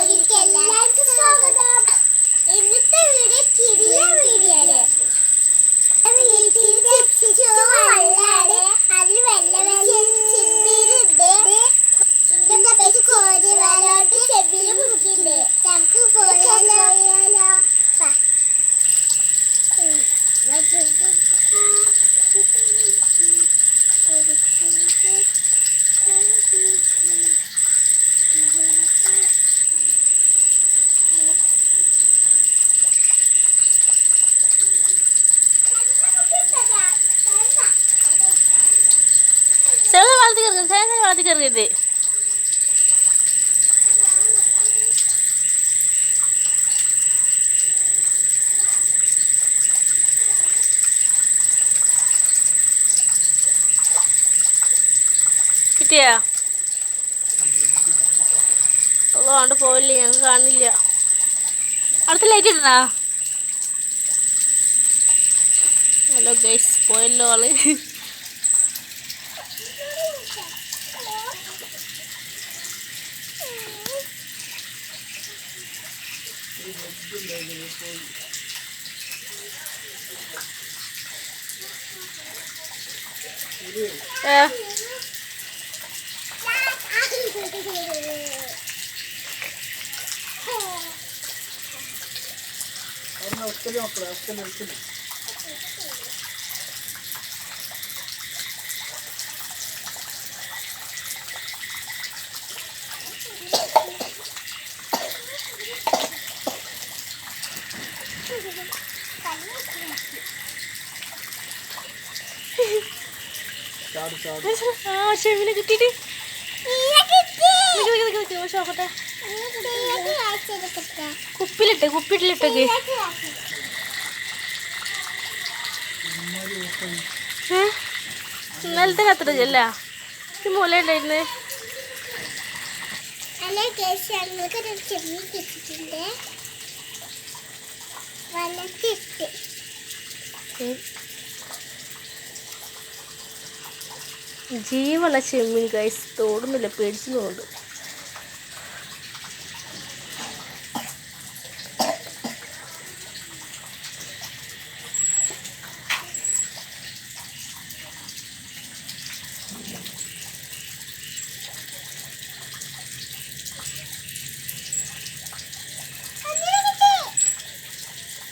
വ്ലോഗിലേക്ക് എല്ലാവർക്കും സ്വാഗതം. ഇന്നത്തെ വീഡിയോ കിടില വീഡിയോ ആണ് വീട്ടിൽ വെള്ളാണ്. അതിൽ വെള്ള ചെമ്മീനുണ്ട്. ഇതിന്റെ പേര് കോരി വലോട്ട് ചെമ്മീന് മുറിക്കുന്നുണ്ട് നമുക്ക് പോയാലോ? വാ. വളർത്തി കയറിയത് കിട്ടിയാ? അതുകൊണ്ട് പോയില്ലേ ഞങ്ങൾക്ക് കാണില്ല അടുത്ത ലൈറ്റ് ഇടണാ ഹലോ ഗൈസ് പോയല്ലോ ആൾ. ഏ? ആ ചെവിനെ ഒത്തിരി നിക്ക് നിക്ക് നിക്ക് പക്ഷെ നോക്കട്ടെ കുപ്പിലിട്ട് കുപ്പിട്ടിലിട്ടൊക്കെ ഇന്നലത്തെ കത്തിട്ടല്ല ഈ മൂല ഉണ്ടായിരുന്നേ അല്ലെ കേസ് ഞങ്ങൾക്കൊരു ചെമ്മീൻ കിട്ടിയിട്ടുണ്ട് വലത്തിട്ട് ജീവനുള്ള ചെമ്മീൻ കൈസ് തോടുന്നില്ല പേടിച്ചുകൊണ്ട്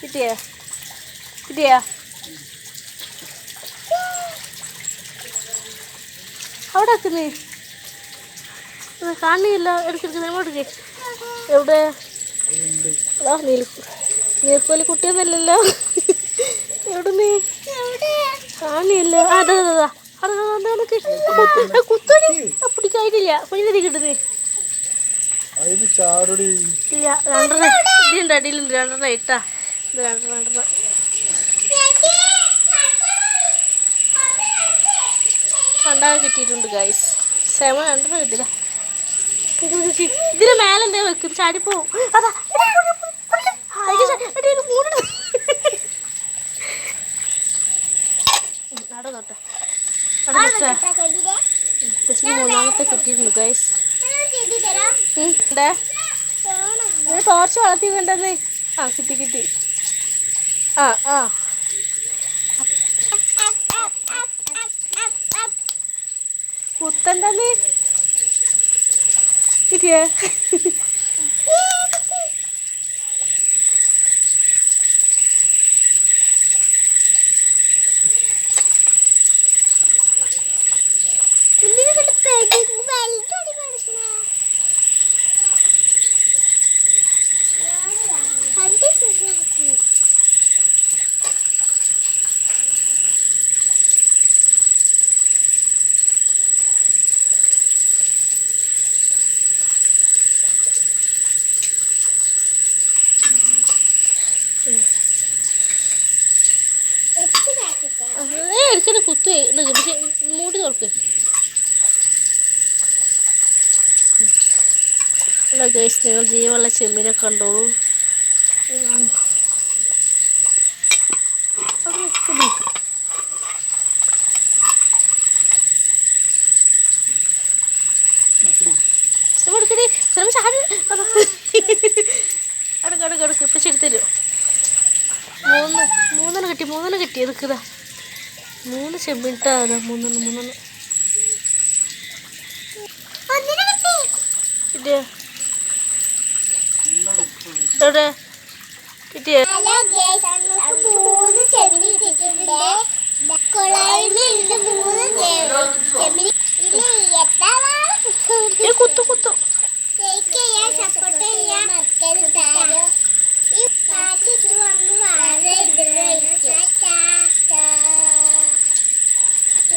കിട്ടിയാ? കിട്ടിയാ? അവിടെ അച്ഛനെ കാണില്ല എടുക്കെടുക്കുന്ന എങ്ങോട്ടേ എവിടെ? ആ നീൽ നീർക്കോലി കുട്ടിയൊന്നല്ലല്ലോ. എവിടെ? നീ കാണില്ല അതെ അതെ അതെ കുത്തടി പിടിക്കായിട്ടില്ല കുഞ്ഞിനെ കിട്ടുന്നേ അതിന് ചാടുടി. ഇല്ല രണ്ടെണ്ണം. ഇതിന്റെ അടിയിലുണ്ട് രണ്ടെണ്ണം ഇട്ടാ. ഇത് രണ്ടെണ്ണം രണ്ടെണ്ണം രണ്ടാമത് കിട്ടിയിട്ടുണ്ട് ഗൈസ് സേമ രണ്ടെണ്ണം കിട്ടില്ല ഇതിന് മേലെന്താ വെക്കും? ചാടിപ്പോവും അതാ മൂന്നാമത്തെ കിട്ടിയിട്ടുണ്ട് ഗൈസ് ടോർച്ച് വളർത്തി വേണ്ടത് ആ കിട്ടി കിട്ടി. ആ ആ. കുത്തണ്ടെന്ന് കിട്ടിയേ എടുക്കണ കുത്തു. പക്ഷെ മൂടി തുറക്ക്. നിങ്ങൾ ജീവുള്ള ചെമ്മീനെ കണ്ടോളൂ. ഇതാണ്. അടുക്കടുക്കടുക്ക് നിൽക്കുന്നു ശരി എടുക്കണേ മൂന്ന് മൂന്നെണ്ണം കിട്ടി മൂന്നെണ്ണം കിട്ടി. നിൽക്കുതാ മൂന്ന് ചെമ്മിട്ടാ മൂന്നെണ്ണം മൂന്നെണ്ണം. കിട്ടിയോ? എവിടെ മൂന്ന് കുത്തു കുത്തു.